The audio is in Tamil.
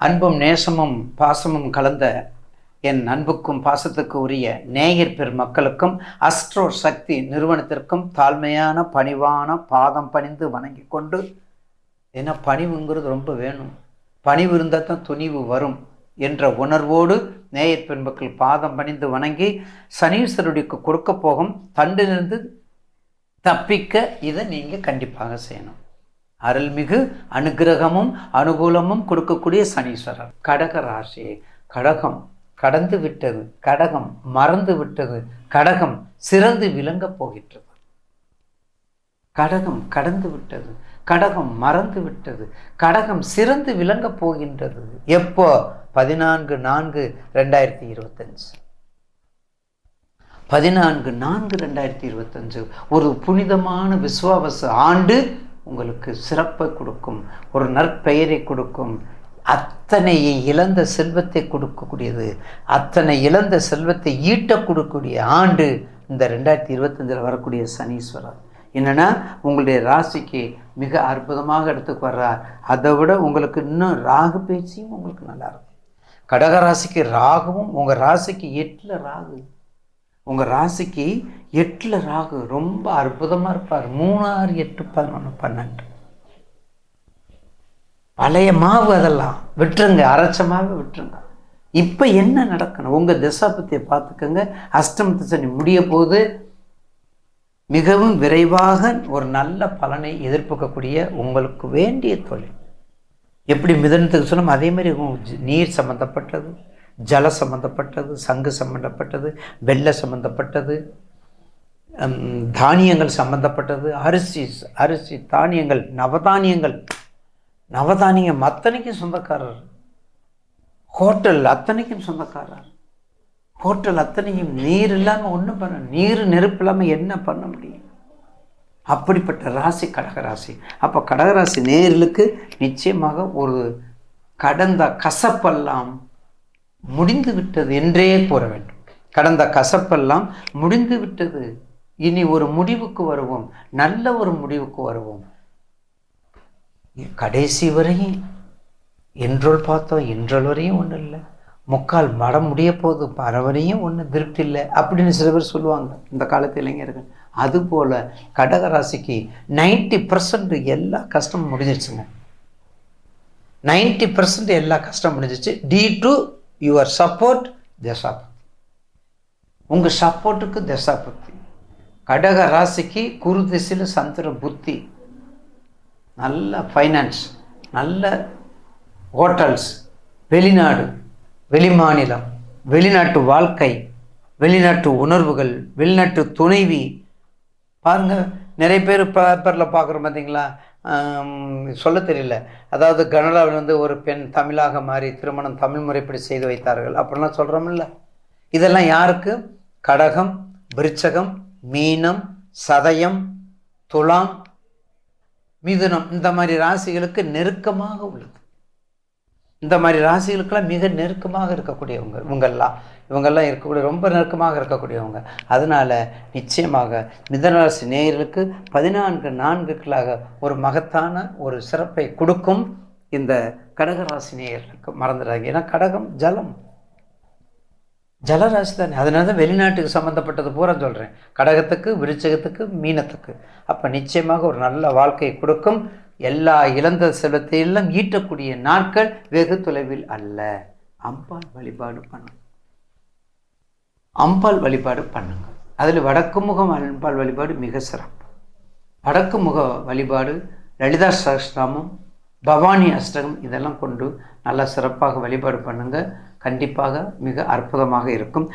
அன்பும் நேசமும் பாசமும் கலந்த என் அன்புக்கும் பாசத்துக்கு உரிய நேயர் பெருமக்களுக்கும் அஸ்ட்ரோ சக்தி நிறுவனத்திற்கும் தாழ்மையான பணிவான பாதம் பணிந்து வணங்கி கொண்டு ஏன்னா பணிவுங்கிறது ரொம்ப வேணும். பணிவு இருந்தால் தான் துணிவு வரும் என்ற உணர்வோடு நேயர் பெண்மக்கள் பாதம் பணிந்து வணங்கி சனீஸ்வரனுக்கு கொடுக்க போகும் தண்டிலிருந்து தப்பிக்க இதை நீங்கள் கண்டிப்பாக செய்யணும். அருள்மிகு அனுகிரகமும் அனுகூலமும் கொடுக்கக்கூடிய சனீஸ்வரர். கடக ராசி கடகம் கடந்து விட்டது கடகம் மறந்து விட்டது கடகம் சிறந்து விளங்கப் போகின்றது. கடகம் கடந்து விட்டது கடகம் மறந்து விட்டது கடகம் சிறந்து விளங்கப் போகின்றது. எப்போ? பதினான்கு நான்கு ரெண்டாயிரத்தி இருபத்தஞ்சு. பதினான்கு நான்கு ரெண்டாயிரத்தி இருபத்தஞ்சு. ஒரு புனிதமான விசுவாவச ஆண்டு உங்களுக்கு சிறப்பை கொடுக்கும் ஒரு நற்பெயரை கொடுக்கும். அத்தனை இழந்த செல்வத்தை கொடுக்கக்கூடியது அத்தனை இழந்த செல்வத்தை ஈட்ட கொடுக்கக்கூடிய ஆண்டு இந்த ரெண்டாயிரத்தி இருபத்தஞ்சில் வரக்கூடிய சனீஸ்வரர். என்னென்னா உங்களுடைய ராசிக்கு மிக அற்புதமாக எடுத்துக்கு வர்றார் அதை விட உங்களுக்கு இன்னும் ராகு பேச்சியும் உங்களுக்கு நல்லாயிருக்கும் கடகராசிக்கு கடக ராசிக்கு ராகுவும் உங்கள் ராசிக்கு எட்டில் ராகு. உங்கள் ராசிக்கு எட்டில் ராகு ரொம்ப அற்புதமாக இருப்பார். மூணாறு எட்டு பதினொன்று பன்னெண்டு. பழைய மாவு அதெல்லாம் விட்டுருங்க அரைச்ச மாவு விட்டுருங்க. இப்போ என்ன நடக்கணும்? உங்கள் திசாபத்தியை பார்த்துக்கோங்க. அஷ்டமத்து சனி முடிய போது மிகவும் விரைவாக ஒரு நல்ல பலனை எதிர்பார்க்கக்கூடிய உங்களுக்கு வேண்டிய தொழில். எப்படி மிதனத்துக்கு சொன்னோம் அதே மாதிரி நீர் சம்மந்தப்பட்டது ஜல சம்மந்தப்பட்டது சங்கு சம்மந்தப்பட்டது வெள்ளை சம்மந்தப்பட்டது தானியங்கள் சம்மந்தப்பட்டது அரிசி அரிசி தானியங்கள் நவதானியங்கள். நவதானியம் அத்தனைக்கும் சொந்தக்காரர். ஹோட்டல் அத்தனைக்கும் சொந்தக்காரர். ஹோட்டல் அத்தனையும் நீர் இல்லாமல் ஒன்றும் பண்ண நீர் நெருப்பு இல்லாமல் என்ன பண்ண முடியும்? அப்படிப்பட்ட ராசி கடகராசி. அப்போ கடகராசி நேர்களுக்கு நிச்சயமாக ஒரு கடந்த கசப்பெல்லாம் முடிந்து விட்டது என்றே கூற வேண்டும். கடந்த கசப்பெல்லாம் முடிந்து விட்டது இனி ஒரு முடிவுக்கு வருவோம். நல்ல ஒரு முடிவுக்கு வருவோம். கடைசி வரையும் என்றொல் பார்த்தோம் என்றொல் வரையும் ஒன்றும் இல்லை. முக்கால் மடம் முடிய போது பரவரையும் ஒன்றும் திருப்தி இல்லை அப்படின்னு சில பேர் சொல்லுவாங்க. இந்த காலத்து இளைஞர்கள். அதுபோல் கடகராசிக்கு நைன்டி பர்சன்ட் எல்லா கஷ்டமும் முடிஞ்சிருச்சுங்க. நைன்டி பர்சன்ட் எல்லா கஷ்டம் முடிஞ்சிச்சு டி டு யுவர் சப்போர்ட் தசாபக்தி உங்கள் சப்போர்ட்டுக்கு தசாபக்தி கடக ராசிக்கு குரு திசையில் சந்திர புத்தி. நல்ல ஃபைனான்ஸ் நல்ல ஹோட்டல்ஸ் வெளிநாடு வெளிமாநிலம் வெளிநாட்டு வாழ்க்கை வெளிநாட்டு உணர்வுகள் வெளிநாட்டு துணைவி. பாருங்கள் நிறைய பேர் பேப்பரில் பார்க்குறோம் பார்த்தீங்களா? சொல்ல தெரியல. அதாவது கனடாவில் வந்து ஒரு பெண் தமிழாக மாறி திருமணம் தமிழ் முறைப்படி செய்து வைத்தார்கள் அப்படிலாம் சொல்கிறோம்ல இதெல்லாம் யாருக்கு? கடகம் விருச்சகம் மீனம் சதயம் துலாம் மிதுனம் இந்த மாதிரி ராசிகளுக்கு நெருக்கமாக உள்ளது. இந்த மாதிரி ராசிகளுக்கெல்லாம் மிக நெருக்கமாக இருக்கக்கூடியவங்க. இவங்கெல்லாம் இவங்கெல்லாம் இருக்கக்கூடிய ரொம்ப நெருக்கமாக இருக்கக்கூடியவங்க. அதனால் நிச்சயமாக மிதனராசி நேயர்களுக்கு பதினான்கு நான்குகளாக ஒரு மகத்தான ஒரு சிறப்பை கொடுக்கும் இந்த கடகராசி நேயர்களுக்கு மறந்துடாங்க ஏன்னா கடகம் ஜலம். ஜலராசி தானே. அதனால தான் வெளிநாட்டுக்கு சம்மந்தப்பட்டது பூரா சொல்கிறேன் கடகத்துக்கு விருச்சகத்துக்கு மீனத்துக்கு. அப்போ நிச்சயமாக ஒரு நல்ல வாழ்க்கையை கொடுக்கும் எல்லா இழந்த செல்வத்தை எல்லாம் ஈட்டக்கூடிய நாட்கள் வெகு தொலைவில் அல்ல. அம்பாள் வழிபாடு பண்ணுங்க அம்பாள் வழிபாடு பண்ணுங்க. அதில் வடக்கு முகம் அம்பாள் வழிபாடு மிக சிறப்பு. வடக்கு முக வழிபாடு லலிதா சகஸ்ராமம் பவானி அஷ்டகம் இதெல்லாம் கொண்டு நல்லா சிறப்பாக வழிபாடு பண்ணுங்க. கண்டிப்பாக மிக அற்புதமாக இருக்கும்.